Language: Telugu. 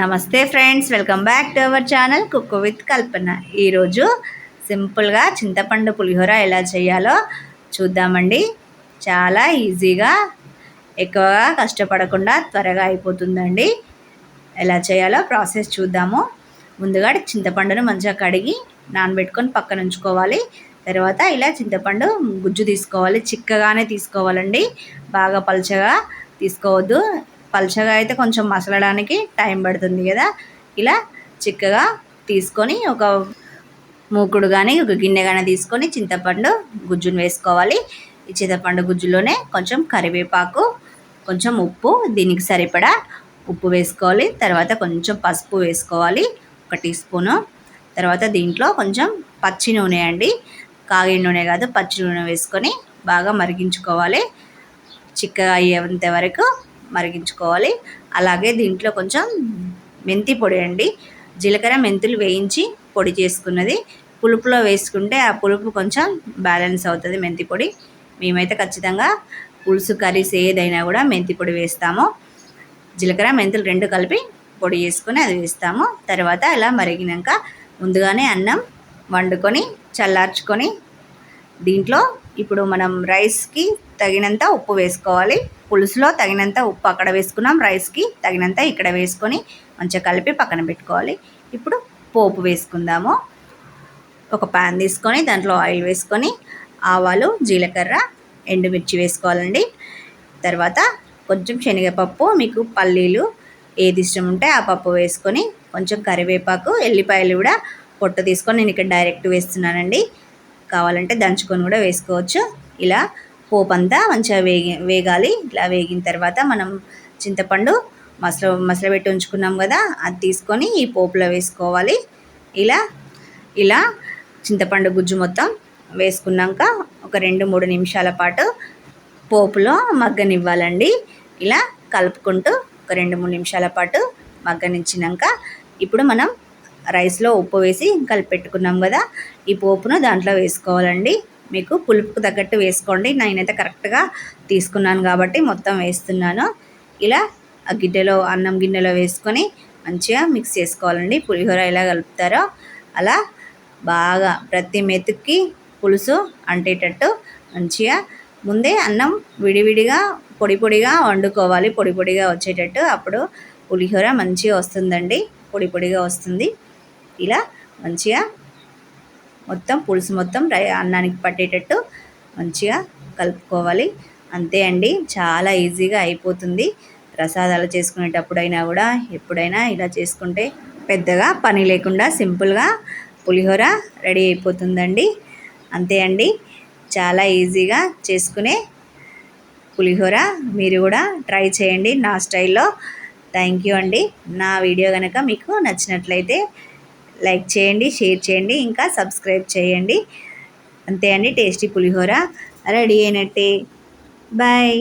నమస్తే friends welcome back to our channel cook with Kalpana. ఈరోజు సింపుల్గా చింతపండు పులిహోర ఎలా చేయాలో చూద్దామండి. చాలా ఈజీగా ఎక్కువగా కష్టపడకుండా త్వరగా అయిపోతుందండి. ఎలా చేయాలో ప్రాసెస్ చూద్దాము. ముందుగా చింతపండును మంచిగా కడిగి నానబెట్టుకొని పక్కన ఉంచుకోవాలి. తర్వాత ఇలా చింతపండు గుజ్జు తీసుకోవాలి. చిక్కగానే తీసుకోవాలండి. బాగా పలచగా తీసుకోవద్దు. పల్చగా అయితే కొంచెం మసలడానికి టైం పడుతుంది కదా. ఇలా చిక్కగా తీసుకొని ఒక మూకుడు కానీ ఒక గిన్నె కానీ తీసుకొని చింతపండు గుజ్జును వేసుకోవాలి. ఈ చింతపండు గుజ్జులోనే కొంచెం కరివేపాకు కొంచెం ఉప్పు దీనికి సరిపడా ఉప్పు వేసుకోవాలి. తర్వాత కొంచెం పసుపు వేసుకోవాలి ఒక టీ స్పూను. తర్వాత దీంట్లో కొంచెం పచ్చి నూనె అండి. కాగిన నూనె కాదు పచ్చి నూనె వేసుకొని బాగా మరిగించుకోవాలి. చిక్కగా అయ్యేంత వరకు మరిగించుకోవాలి. అలాగే దీంట్లో కొంచెం మెంతి పొడి అండి. జీలకర్ర మెంతులు వేయించి పొడి చేసుకున్నది. పులుపులో వేసుకుంటే ఆ పులుపు కొంచెం బ్యాలెన్స్ అవుతుంది మెంతి పొడి. మేమైతే ఖచ్చితంగా పులుసు కర్రీస్ ఏదైనా కూడా మెంతి పొడి వేస్తాము. జీలకర్ర మెంతులు రెండు కలిపి పొడి చేసుకొని అది వేస్తాము. తర్వాత ఇలా మరిగినాక ముందుగానే అన్నం వండుకొని చల్లార్చుకొని దీంట్లో ఇప్పుడు మనం రైస్కి తగినంత ఉప్పు వేసుకోవాలి. పులుసులో తగినంత ఉప్పు అక్కడ వేసుకున్నాం. రైస్కి తగినంత ఇక్కడ వేసుకొని మంచిగా కలిపి పక్కన పెట్టుకోవాలి. ఇప్పుడు పోపు వేసుకుందాము. ఒక ప్యాన్ తీసుకొని దాంట్లో ఆయిల్ వేసుకొని ఆవాలు జీలకర్ర ఎండుమిర్చి వేసుకోవాలండి. తర్వాత కొంచెం శనగపప్పు మీకు పల్లీలు ఏది ఇష్టం ఉంటే ఆ పప్పు వేసుకొని కొంచెం కరివేపాకు ఎల్లిపాయలు కూడా పొట్టు తీసుకొని నేను ఇక్కడ డైరెక్ట్ వేస్తున్నానండి. కావాలంటే దంచుకొని కూడా వేసుకోవచ్చు. ఇలా పోపు అంతా మంచిగా వేగి వేగాలి. ఇట్లా వేగిన తర్వాత మనం చింతపండు మసల మసలబెట్టి ఉంచుకున్నాం కదా అది తీసుకొని ఈ పోపులో వేసుకోవాలి. ఇలా ఇలా చింతపండు గుజ్జు మొత్తం వేసుకున్నాక ఒక రెండు మూడు నిమిషాల పాటు పోపులో మగ్గనివ్వాలండి. ఇలా కలుపుకుంటూ ఒక రెండు మూడు నిమిషాల పాటు మగ్గనిచ్చినాక ఇప్పుడు మనం రైస్లో ఉప్పు వేసి కలిపి పెట్టుకున్నాం కదా ఈ పోపును దాంట్లో వేసుకోవాలండి. మీకు పులుపుకు తగ్గట్టు వేసుకోండి. నేనైతే కరెక్ట్గా తీసుకున్నాను కాబట్టి మొత్తం వేస్తున్నాను. ఇలా ఆ గిన్నెలో అన్నం గిన్నెలో వేసుకొని మంచిగా మిక్స్ చేసుకోవాలండి. పులిహోర ఎలా కలుపుతారో అలా బాగా ప్రతి మెతుక్కి పులుసు అంటేటట్టు మంచిగా ముందే అన్నం విడివిడిగా పొడి పొడిగా వండుకోవాలి. పొడి పొడిగా వచ్చేటట్టు అప్పుడు పులిహోర మంచిగా వస్తుందండి. పొడి పొడిగా వస్తుంది. ఇలా మంచిగా మొత్తం పులుసు మొత్తం అన్నానికి పట్టేటట్టు మంచిగా కలుపుకోవాలి. అంతే అండి. చాలా ఈజీగా అయిపోతుంది. ప్రసాదాలు చేసుకునేటప్పుడైనా కూడా ఎప్పుడైనా ఇలా చేసుకుంటే పెద్దగా పని లేకుండా సింపుల్గా పులిహోర రెడీ అయిపోతుందండి. అంతే అండి. చాలా ఈజీగా చేసుకునే పులిహోర మీరు కూడా ట్రై చేయండి నా స్టైల్లో. థ్యాంక్ యూ అండి. నా వీడియో కనుక మీకు నచ్చినట్లయితే లైక్ చేయండి షేర్ చేయండి ఇంకా సబ్స్క్రైబ్ చేయండి. అంతే అండి టేస్టీ పులిహోర రెడీ అయినట్టే. బాయ్.